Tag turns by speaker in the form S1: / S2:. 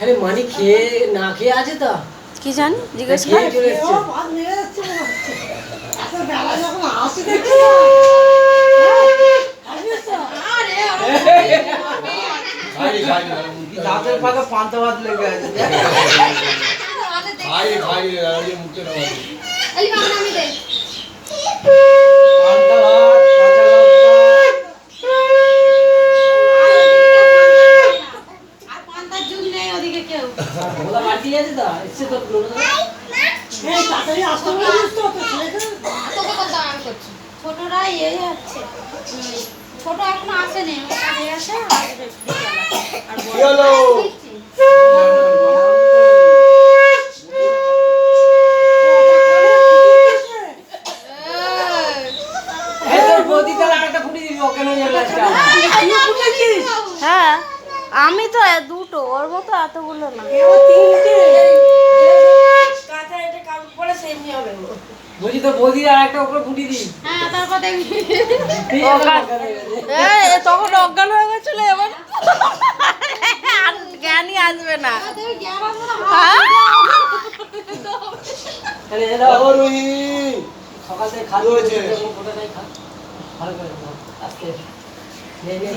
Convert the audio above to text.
S1: আরে মানি খেয়ে না খেয়ে আছে তো
S2: কি জানি জিজ্ঞেস কর
S3: দাঁতের পাকা পান্তা ভাত লেগে আছে
S4: ভাই ভাই মুখে
S1: বাটি আছে তো এসে তো
S5: পুরো ছোট
S1: আসে
S2: হ্যাঁ। আমি তো দুটো ওর মতো এতগুলো না।
S1: বলছি তো আর একটা
S5: হ্যাঁ তারপর
S2: তখন অজ্ঞান হয়ে গেছিল এবার। আর জ্ঞানই আসবে না। হ্যাঁ?
S1: সকাল থেকে খালি
S4: হয়েছে।
S1: ねえねえ、